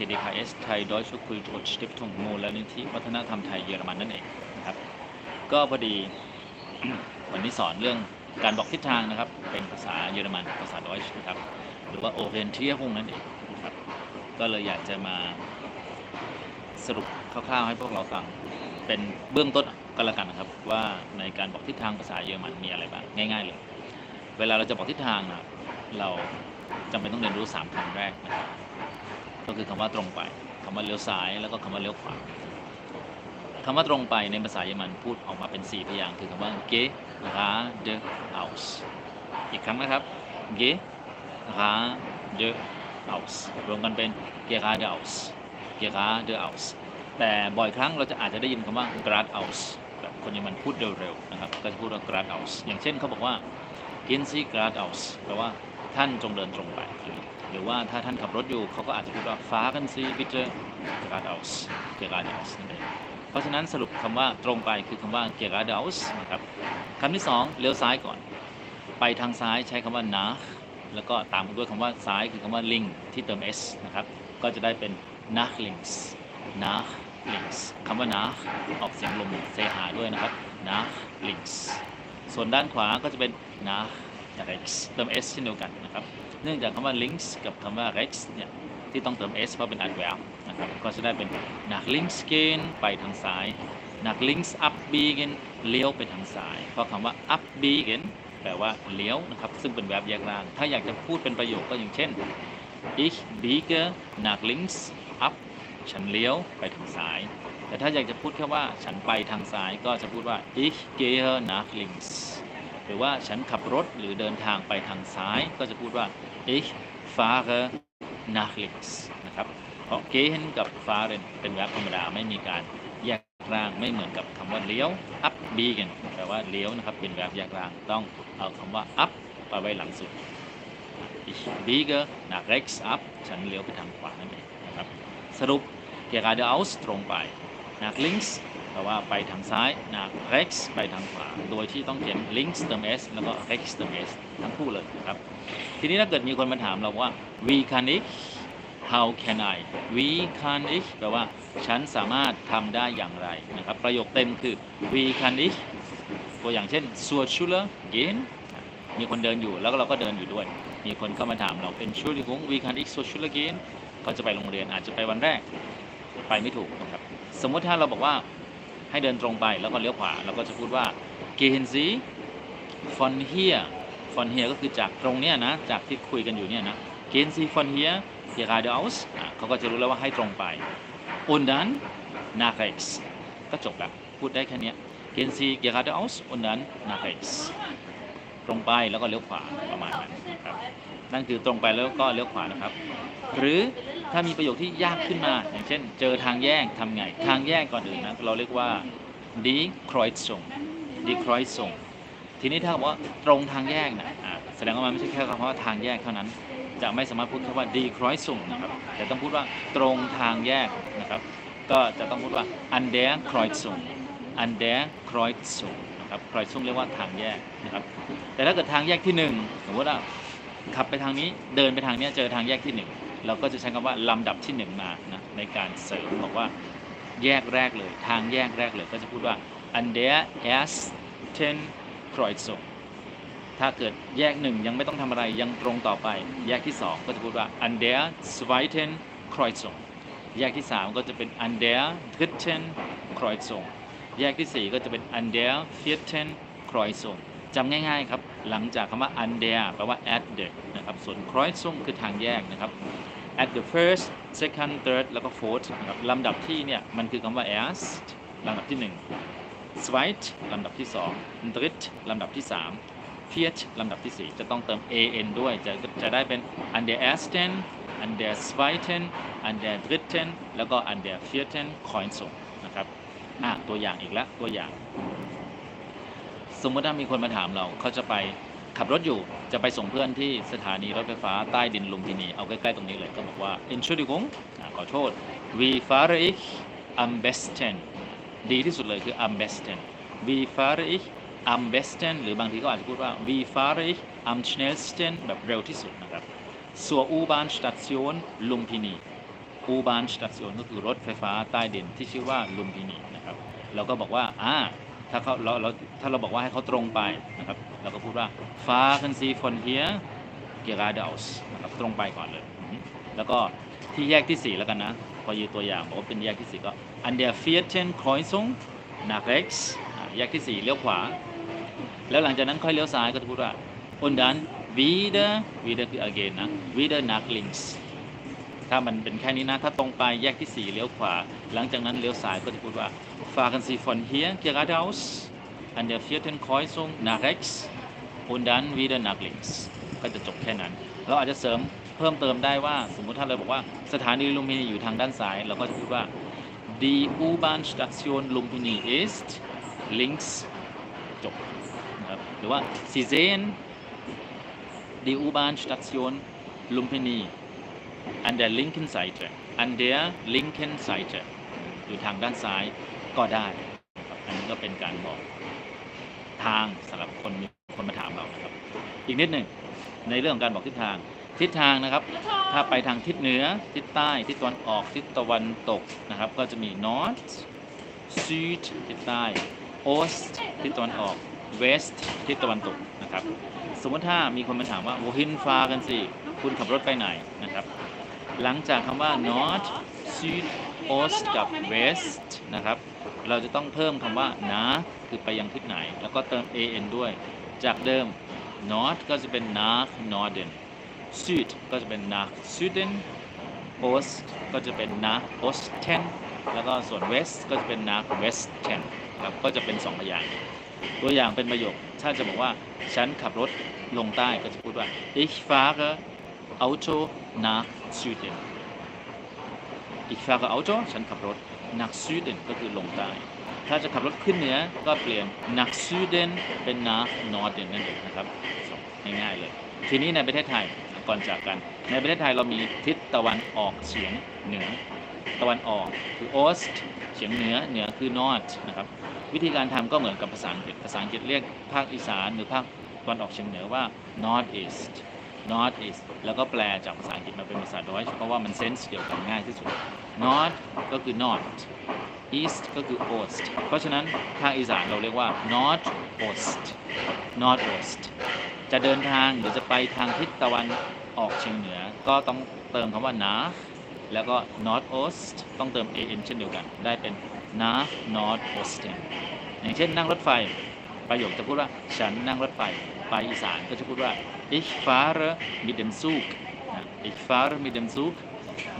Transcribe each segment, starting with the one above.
TDKS ไทย Deutsche Kultur Stiftung มูลนิธิวัฒนธรรมไทยเยอรมันนั่นเองนะครับ ก็พอดีวันนี้สอนเรื่องการบอกทิศทางนะครับ เป็นภาษาเยอรมันภาษาดอยช์นะครับ หรือว่า Orientierung นั่นเองนะครับ ก็เลยอยากจะมาสรุปคร่าวๆให้พวกเราฟัง เป็นเบื้องต้นก็แล้วกันนะครับ ว่าในการบอกทิศทางภาษาเยอรมันมีอะไรบ้างง่าย ๆ เลย เวลาเราจะบอกทิศทางนะเราจำเป็นต้องเรียนรู้3คำแรกนะครับ ก็คือคำว่าตรงไปคำว่าเลี้ยวซ้ายแล้วก็คำว่าเลี้ยวขวาคำว่าตรงไปในภาษาเยอรมันพูดออกมาเป็น 4 พยางค์คือคำว่า ge ra de aus อีกครั้งนะครับ ge ra de aus รวมกันเป็น gerade aus gerade aus แต่บ่อยครั้งเราจะอาจจะได้ยินคำว่า grad aus แบบคนเยอรมันพูดเร็วๆนะครับก็จะพูดว่า grad aus อย่างเช่นเขาบอกว่า gehen Sie grad aus แปลว่าท่านจงเดินตรงไป หรือว่าถ้าท่านขับรถอยู่เขาก็อาจจะพูดว่า fahren Sie bitte geradeaus geradeaus นั่นเองเพราะฉะนั้นสรุปคำว่าตรงไปคือคำว่า geradeaus นะครับคำที่สองเลี้ยวซ้ายก่อน ไปทางซ้ายใช้คำว่า nach แล้วก็ตามด้วยคำว่าซ้ายคือคำว่า link ที่เติม s นะครับก็จะได้เป็น nach links nach links คำว่า nach ออกเสียงลมเซหาด้วยนะครับ nach links ส่วนด้านขวาก็จะเป็น nach rechts เติม s เช่นเดียวกันนะครับ เนื่องจากคำว่า links กับคำว่า rechts เนี่ยที่ต้องเติม s เพราะเป็น adverb นะครับก็จะได้เป็น nach links gehen ไปทางซ้าย nach links abbiegen เลี้ยวไปทางซ้าย เพราะคำว่า abbiegen แปลว่าเลี้ยวนะครับซึ่งเป็น verb แยกร่าง ถ้าอยากจะพูดเป็นประโยคก็อย่างเช่น ich biege nach links ab ฉันเลี้ยวไปทางซ้าย แต่ถ้าอยากจะพูดแค่ว่าฉันไปทางซ้ายก็จะพูดว่า ich gehe nach links รือว่าฉันขับรถหรือเดินทางไปทางซ้าย ก็จะพูดว่า ich fahre nach links นะครับเพราะ gehen กับ fahren เป็นแบบธรรมดาไม่มีการแยกร่างไม่เหมือนกับคำว่าเลี้ยว up b e g e n แปลว่าเลี้ยวนะครับ เป็นแบบแยกร่างต้องเอาคำว่า up ไปไว้หลังสุด ich biege nach rechts ab ฉันเลี้ยวไปทางขวานั่นเองนะครับ สรุป geradeaus ตรงไป nach links แปลว่าไปทางซ้าย nach rechts ไปทางขวา โดยที่ต้องเขียน links เติม s แล้วก็ rechts เติม s ทั้งคู่เลยนะครับ ทีนี้ถ้าเกิดมีคนมาถามเราว่า wie kann ich how can I wie kann ich แปลว่าฉันสามารถทำได้อย่างไรนะครับ ประโยคเต็มคือ wie kann ich ตัวอย่างเช่น zur Schule gehen มีคนเดินอยู่แล้วเราก็เดินอยู่ด้วย มีคนเข้ามาถามเราเป็น Entschuldigung wie kann ich zur Schule gehen เขาจะไปโรงเรียนอาจจะไปวันแรก ไปไม่ถูกนะครับ สมมติถ้าเราบอกว่า ให้เดินตรงไปแล้วก็เลี้ยวขวาเราก็จะพูดว่าเกเฮนซีฟอนเฮียฟอนเฮียก็คือจากตรงเนี้ยนะจากที่คุยกันอยู่เนี่ยนะเกเฮนซีฟอนเฮียเฮราเดอสเขาก็จะรู้แล้วว่าให้ตรงไปอุนดันนาเกสก็จบละพูดได้แค่นี้เกเฮนซีเฮราเดอสอุนดันนาเกส ตรงไปแล้วก็เลี้ยวขวาประมาณนั้นนะครับนั่นคือตรงไปแล้วก็เลี้ยวขวานะครับ หรือถ้ามีประโยคที่ยากขึ้นมา อย่างเช่น เจอทางแยกทำไง ทางแยกก่อนอื่นนะเราเรียกว่า die Kreuzung die Kreuzung ทีนี้ถ้าบอกว่าตรงทางแยกนะะแสดงว่ามันไม่ใช่แค่คำว่าทางแยกเท่านั้น จะไม่สามารถพูดแค่ว่า die Kreuzung นะครับแต่ต้องพูดว่าตรงทางแยกนะครับ ก็จะต้องพูดว่า an der Kreuzung an der Kreuzung นะครับ Kreuzung เรียกว่าทางแยกนะครับ แต่ถ้าเกิดทางแยกที่หนึ่งสมมติว่าขับไปทางนี้เดินไปทางนี้เจอทางแยกที่หนึ่งเราก็จะใช้คำว่าลำดับที่หนึ่งมานะในการเสริมบอกว่าแยกแรกเลย ทางแยกแรกเลยก็จะพูดว่า an der ersten Kreuzung ถ้าเกิดแยกหนึ่งยังไม่ต้องทำอะไรยังตรงต่อไป แยกที่สองก็จะพูดว่า an der zweiten Kreuzung แยกที่สามก็จะเป็น an der dritten Kreuzung แยกที่สี่ก็จะเป็น an der vierten Kreuzung จำง่ายๆครับ หลังจากคำว่า an der แปลว่า at the นะครับ ส่วน Kreuzung คือทางแยกนะครับ at the first second third แล้วก็ fourth นะครับลำดับที่เนี่ยมันคือคำว่า erst ลำดับที่หนึ่ง zweit ลำดับที่สอง dritt ลำดับที่สาม viert ลำดับที่สี่จะต้องเติม an ด้วย จะจะได้เป็น an der ersten an der zweiten an der dritten แล้วก็ an der vierten Kreuzung อะตัวอย่างอีกแล้วตัวอย่าง สมมติถ้ามีคนมาถามเราเขาจะไปขับรถอยู่จะไปส่งเพื่อนที่สถานีรถไฟฟ้าใต้ดินลุมพินี เอาใกล้ๆตรงนี้เลยก็บอกว่า Entschuldigung ขอโทษ wie fahre ich am besten ดีที่สุดเลยคือ am besten wie fahre ich am besten หรือบางทีก็อาจจะพูดว่า wie fahre ich am schnellsten แบบเร็วที่สุดนะครับ zur U-Bahn Station Lumpini อูบานสเตชันก็คือรถไฟฟ้าใต้ดินที่ชื่อว่าลุมพินีนะครับเราก็บอกว่าอ่าถ้าเขาเราเราถ้าเราบอกว่าให้เขาตรงไปนะครับเราก็พูดว่า fahren Sie von hier geradeaus นะครับตรงไปก่อนเลย แล้วก็ที่แยกที่ 4 แล้วกันนะ พอยืนตัวอย่างบอกว่าเป็นแยกที่ 4 ก็ an der vierten Kreuzung nach rechts อ่าแยกที่ 4 เลี้ยวขวา แล้วหลังจากนั้นค่อยเลี้ยวซ้ายก็จะพูดว่า und dann wieder wieder คือ again นะ wieder nach links ถ้ามันเป็นแค่นี้นะ ถ้าตรงไปแยกที่ 4เลี้ยวขวา หลังจากนั้นเลี้ยวซ้ายก็จะพูดว่า fahren Sie von hier geradeaus an der vierten Kreuzung nach rechts und dann wieder nach links ก็จะจบแค่นั้น เราอาจจะเสริมเพิ่มเติมได้ว่า สมมุติถ้าเราบอกว่าสถานีลุมพินีอยู่ทางด้านซ้าย เราก็จะพูดว่า die U-Bahn-Station Lumpini ist links จบนะครับหรือว่า Sie sehen die U-Bahn-Station Lumpini an der linken Seite an der linken Seite อยู่ทางด้านซ้ายก็ได้ครับอันนี้ก็เป็นการบอกทางสำหรับคนมีคนมาถามเรานะครับ อีกนิดหนึ่งในเรื่องของการบอกทิศทางทิศทางนะครับ ถ้าไปทางทิศเหนือ ทิศใต้ ทิศตะวันออก ทิศตะวันตกนะครับ ก็จะมี north süd ทิศใต้ ost ทิศตะวันออก west ทิศตะวันตกนะครับ สมมติถ้ามีคนมาถามว่า wohin fahren Sie คุณขับรถไปไหนนะครับ หลังจากคำว่า north süd ost กับ west นะครับ เราจะต้องเพิ่มคำว่านะคือไปยังทิศไหน แล้วก็เติม an ด้วย จากเดิม north ก็จะเป็น nach norden süd ก็จะเป็น nach süden ost ก็จะเป็น nach osten แล้วก็ส่วน west ก็จะเป็น nach western ครับ ก็จะเป็นสองพยางค์ตัวอย่างเป็นประโยค ถ้าจะบอกว่า ฉันขับรถลงใต้ก็จะพูดว่า ich fahre Auto nach Süden ich fahre Auto ฉันขับรถ nach Süden ก็คือลงใต้ ถ้าจะขับรถขึ้นเหนือก็เปลี่ยน nach Süden เป็น nach Norden นั่นเองนะครับง่ายๆเลย ทีนี้ในประเทศไทยก่อนจากกัน ในประเทศไทยเรามีทิศตะวันออกเฉียงเหนือ ตะวันออกคือ ost เฉียงเหนือ เหนือคือ north นะครับ วิธีการทำก็เหมือนกับภาษาอังกฤษ ภาษาอังกฤษเรียกภาคอีสานหรือภาคตะวันออกเฉียงเหนือว่า north east north east แล้วก็แปลจากภาษาอังกฤษมาเป็นภาษาดอยเพราะว่ามันเซนส์เดียวกันง่ายที่สุด north ก็คือ north east ก็คือ ost เพราะฉะนั้นภาคอีสานเราเรียกว่า north ost north ost จะเดินทางหรือจะไปทางทิศตะวันออกเฉียงเหนือ ก็ต้องเติมคำว่า nach แล้วก็ north ost ต้องเติม an เช่นเดียวกัน ได้เป็น nach north ost อย่างเช่นนั่งรถไฟ ประโยคจะพูดว่าฉันนั่งรถไฟไปอีสานก็จะพูดว่า ich fahre mit dem Zug ich fahre mit dem Zug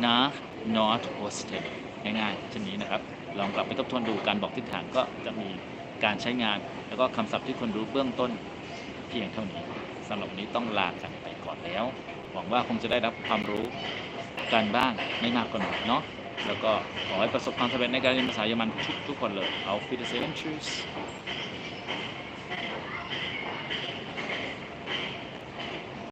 nach Nordosten ง่ายๆเช่นนี้นะครับ ลองกลับไปทบทวนดูการบอกทิศทางก็จะมีการใช้งาน แล้วก็คำศัพท์ที่คนรู้เบื้องต้นเพียงเท่านี้สำหรับวันนี้ต้องลากันไปก่อนแล้ว หวังว่าคงจะได้รับความรู้กันบ้างไม่มากก็น้อยเนาะแล้วก็ขอให้ประสบความสำเร็จในการเรียนภาษาเยอรมันทุกทุกๆคนเลย auf Wiedersehen tschüss